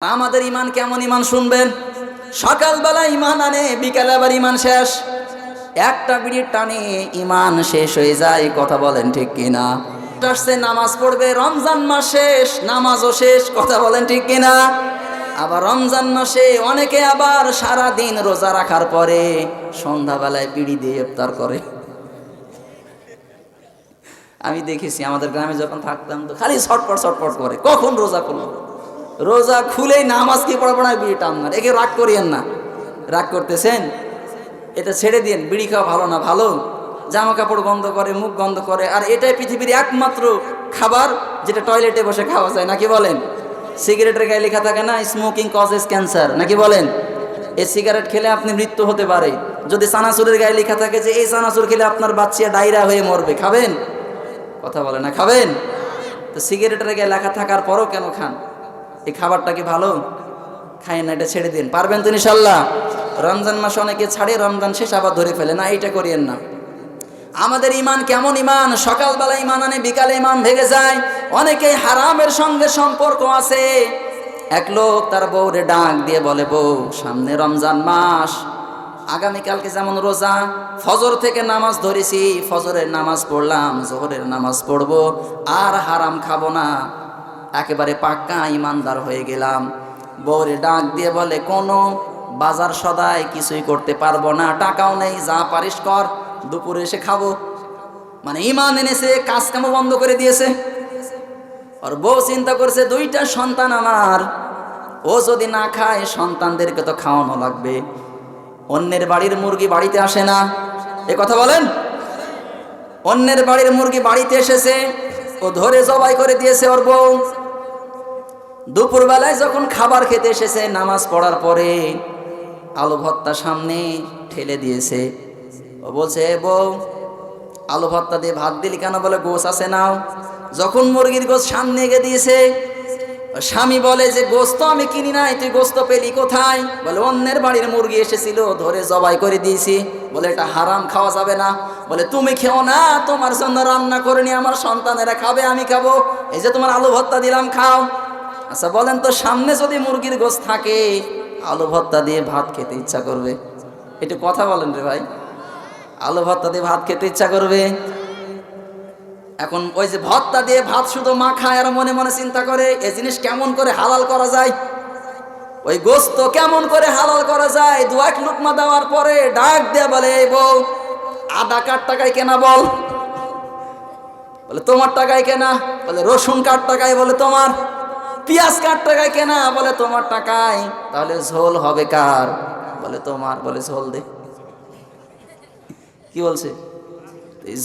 আমাদের ইমান কেমন ইমান শুনবেন? সকালবেলা ইমান আনে, বিকালে আবার ইমান শেষ। একটা বিড়ির টানে ইমান শেষ হয়ে যায়, কথা বলেন ঠিক কিনা? নামাজ পড়বে, রমজান মাস শেষ, নামাজও শেষ, কথা বলেন ঠিক কিনা? আবার রমজান মাসে অনেকে আবার সারা দিন রোজা রাখার পরে সন্ধ্যাবেলায় বিড়ি দিয়ে ইফতার করে। আমি দেখেছি, আমাদের গ্রামে যখন থাকতাম তো খালি ছটপট ছটপট করে। কখন রোজা করল রোজা খুলেই নামাজ কি পড়াবো না বিড়ি টাননার একে রাগ করিয়েন না। রাগ করতেছেন? এটা ছেড়ে দিন বিড়ি খাওয়া ভালো না? ভালো? জামা কাপড় গন্ধ করে, মুখ গন্ধ করে। আর এটাই পৃথিবীর একমাত্র খাবার যেটা টয়লেটে বসে খাওয়া যায়। নাকি বলেন? সিগারেটের গায়ে লেখা থাকে না স্মোকিং কজেস ক্যান্সার নাকি বলেন? এই সিগারেট খেলে আপনি মৃত্যু হতে পারে। যদি সানাসুরের গায়ে লেখা থাকে যে, এই সানাসুর খেলে আপনার বাচ্চা ডায়রা হয়ে মরবে খাবেন? কথা বলে না, খাবেন? তো সিগারেটের গায়ে লেখা থাকার পরও কেন খান? এই খাবারটা কি ভালো? খায় না, এটা ছেড়ে দিন। পারবেন তো ইনশাল্লাহ রমজান মাস অনেকে ছাড়ে, রমজান শেষ আবার ধরে ফেলে। না, এইটা করিয়েন না। আমাদের ইমান কেমন ইমান সকালবেলা ইমান আনে, বিকালে ইমান ভেঙে যায়। অনেকেই হারামের সঙ্গে সম্পর্ক আছে। এক লোক তার বউরে ডাক দিয়ে বলে, বউ, সামনে রমজান মাস। আগামীকালকে যেমন রোজা, ফজর থেকে নামাজ ধরেছি, ফজরের নামাজ পড়লাম, জোহরের নামাজ পড়ব, আর হারাম খাব না। একেবারে পাক্কা ইমানদার হয়ে গেলাম। বউরে ডাক দিয়ে বলে, কোনো বাজার সদায় কিছুই করতে পারব না, টাকাও নেই, যা পারিস কর, দুপুরে এসে খাব। মানে ইমান এনেছে কাজ কামও বন্ধ করে দিয়েছে। আর বউ চিন্তা করছে, দুইটা সন্তান আমার, ও যদি না খায়, সন্তানদেরকে তো খাওয়ানো লাগবে। অন্যের বাড়ির মুরগি বাড়িতে আসে না। এ কথা বলেন? অন্যের বাড়ির মুরগি বাড়িতে এসেছে, ও ধরে জবাই করে দিয়েছে ওর বউ। দুপুরবেলায় যখন খাবার খেতে এসেছে, নামাজ পড়ার পরে আলু ভত্তা সামনে ঠেলে দিয়েছে। ও বলছে, "এ বউ আলু ভত্তা দিয়ে ভাত দিলি কেন? বলে গোস আছে নাও যখন মুরগির গোস সামনে এগে দিয়েছে, স্বামী বলে, যে গোস্ত আমি কিনি নাই, তুই গোস্ত পেলি কোথায়? বলে, অন্যের বাড়ির মুরগি এসেছিল, ধরে জবাই করে দিয়েছি। বলে, এটা হারাম, খাওয়া যাবে না। বলে, তুমি খেও না, তোমার জন্য রান্না করে নি, আমার সন্তানেরা খাবে, আমি খাব। এই যে তোমার আলু ভত্তা দিলাম, খাও। আচ্ছা বলেন তো, সামনে যদি মুরগির গোস থাকে, আলু ভর্তা দিয়ে ভাত খেতে ইচ্ছা করবে? একটু কথা বলেন রে ভাই। আলু ভর্তা দিয়ে ভাত খেতে ইচ্ছা করবে? এখন ওই যে ভর্তা দিয়ে ভাত শুধু মা খায় আর মনে মনে চিন্তা করে এই জিনিস কেমন করে হালাল করা যায়? ওই গোস্ত কেমন করে হালাল করা যায়? দু এক লুকমা দেওয়ার পরে ডাক দিয়ে বলে, এই বউ, আদা কাঠ টাকায় কেনা বল? বলে, তোমার টাকায় কেনা। বলে, রসুন কাঠ টাকায়? বলে, তোমার। পেঁয়াজ কাঠ টাকায় কেনা? বলে, তোমার টাকায়। তাহলে ঝোল হবে কার? বলে, তোমার। বলে, ঝোল দে। কি বলছে?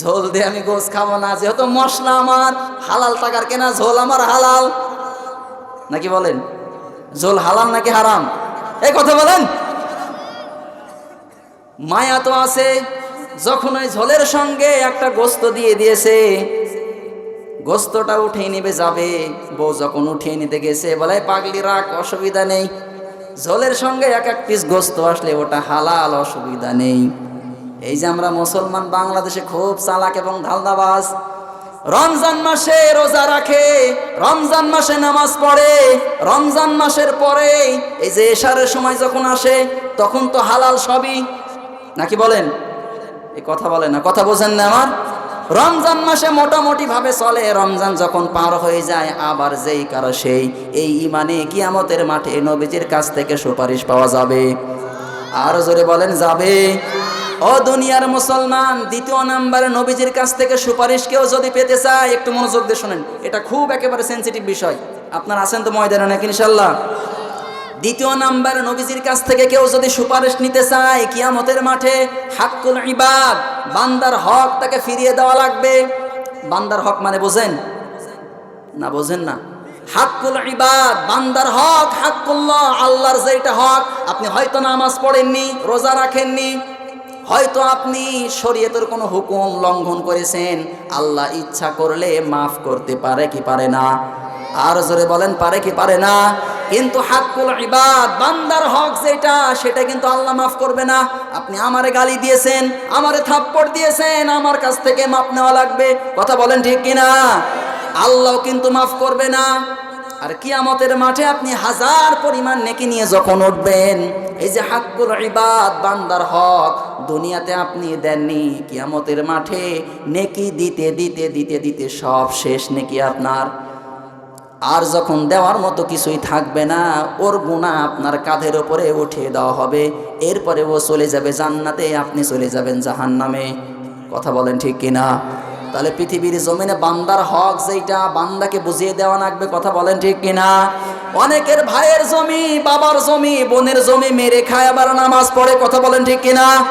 ঝোল দিয়ে আমি গোস খাব না। যেহেতু মশলা আমার, হালাল টাকার কেনা ঝোল আমার হালাল। নাকি বলেন? ঝোল হালাল নাকি হারাম? এই কথা বলেন। মায়া তো আছে, যখন ওই ঝোলের সঙ্গে একটা গোস্ত দিয়ে দিয়েছে গোস্তটা উঠিয়ে নেবে যাবে। বউ যখন উঠিয়ে নিতে গেছে, বলে, পাগলি, রাখ, অসুবিধা নেই। ঝোলের সঙ্গে এক এক পিস গোস্ত আসলে ওটা হালাল, অসুবিধা নেই। এই যে আমরা মুসলমান, বাংলাদেশে খুব চালাক এবং ধালদাবাজ রমজান মাসে রোজা রাখে, রমজান মাসে নামাজ পড়ে, রমজান মাসের পরে এই যে এশারের সময় যখন আসে, তখন তো হালাল সবই। নাকি বলেন? এই কথা বলে না, কথা বোঝেন না আমার? রমজান মাসে মোটামুটি ভাবে চলে, রমজান যখন পার হয়ে যায়, আবার যেই কারও সেই, এই ইমানে কিয়ামতের মাঠে নবীজির কাছ থেকে সুপারিশ পাওয়া যাবে। আর জোরে বলেন, যাবে। ও দুনিয়ার মুসলমান, দ্বিতীয় নাম্বারে নবীজির কাছ থেকে সুপারিশ কেউ যদি পেতে চায়, একটু মনোযোগ দিয়ে শোনেন। এটা খুব একেবারে সেন্সিটিভ বিষয়। আপনার আছেন তো ময়দানে নাকি ইনশাল্লাহ দ্বিতীয় নাম্বার নবীজির কাছ থেকে কেউ যদি সুপারিশ নিতে চায়, কিয়ামতের মাঠে হাক্কুল ইবাদ বান্দার হক তাকে ফিরিয়ে দেওয়া লাগবে। বান্দার হক মানে বোঝেন? না বোঝেন না। হাক্কুল ইবাদ, বান্দার হক হাক্কুল্লাহ, আল্লাহর যেটা হক, আপনি হয়তো নামাজ পড়েননি, রোজা রাখেননি, হয়তো আপনি শরীয়তের কোনো হুকুম লঙ্ঘন করেছেন, আল্লাহ ইচ্ছা করলে মাফ করতে পারে কি পারে না? আর জোরে বলেন, পারে কি পারে না? কিন্তু হাক্কুল ইবাদ, বান্দার হক যেটা, সেটা কিন্তু আল্লাহ মাফ করবে না। আপনি আমারে গালি দিয়েছেন, আমারে থাপ্পড় দিয়েছেন, আমার কাছ থেকে মাপ নেওয়া লাগবে। কথা বলেন ঠিক কিনা? আল্লাহ কিন্তু মাফ করবে না। আর কিয়ামতের মাঠে আপনি হাজার পরিমাণ নেকি নিয়ে যখন উঠবেন, এই যে হাক্কুল ইবাদ, বান্দার হক, দুনিয়াতে আপনি দেননি, কিয়ামতের মাঠে নেকি দিতে দিতে দিতে দিতে সব শেষ নেকি আপনার। আর যখন দেওয়ার মতো কিছুই থাকবে না, ওর গুণা আপনার কাঁধের ওপরে উঠিয়ে দেওয়া হবে। এরপরে ও চলে যাবে জান্নাতে, আপনি চলে যাবেন জাহান্নামে। কথা বলেন ঠিক কিনা? তাহলে পৃথিবীর জমিনে বান্দার হক যেটা বান্দাকে বুঝিয়ে দেওয়া লাগবে, কথা বলেন ঠিক কিনা? অনেকের ভাইয়ের জমি, বাবার জমি, বোনের জমি মেরে খায়, আবার নামাজ পড়ে, কথা বলেন ঠিক কিনা?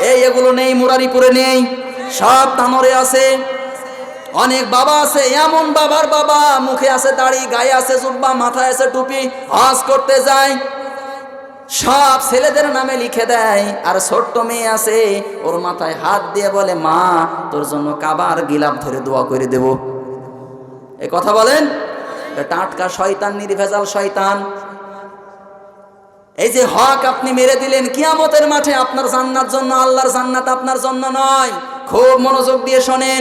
এই এগুলো নেই, মুরারিপুরে নেই। সব তানরে আছে। অনেক বাবা আছে, এমন বাবার বাবা, মুখে আছে দাড়ি, গায়ে আছে জুব্বা, মাথায় আছে টুপি, হজ করতে যায়। সব ছেলেদের নামে লিখে দেয়, আর ছোট্ট মেয়ে আছে, ওর মাথায় হাত দিয়ে বলে, মা, তোর জন্য কাবার গিলাপ ধরে দোয়া করে দেব। এ কথা বলেন? টাটকা শয়তান, নির্ভেজাল শয়তান। এই যে হক আপনি মেরে দিলেন, কিয়ামতের মাঠে আপনার জান্নার জন্য, আল্লাহর জান্নাত আপনার জন্য নয়। খুব মনোযোগ দিয়ে শোনেন।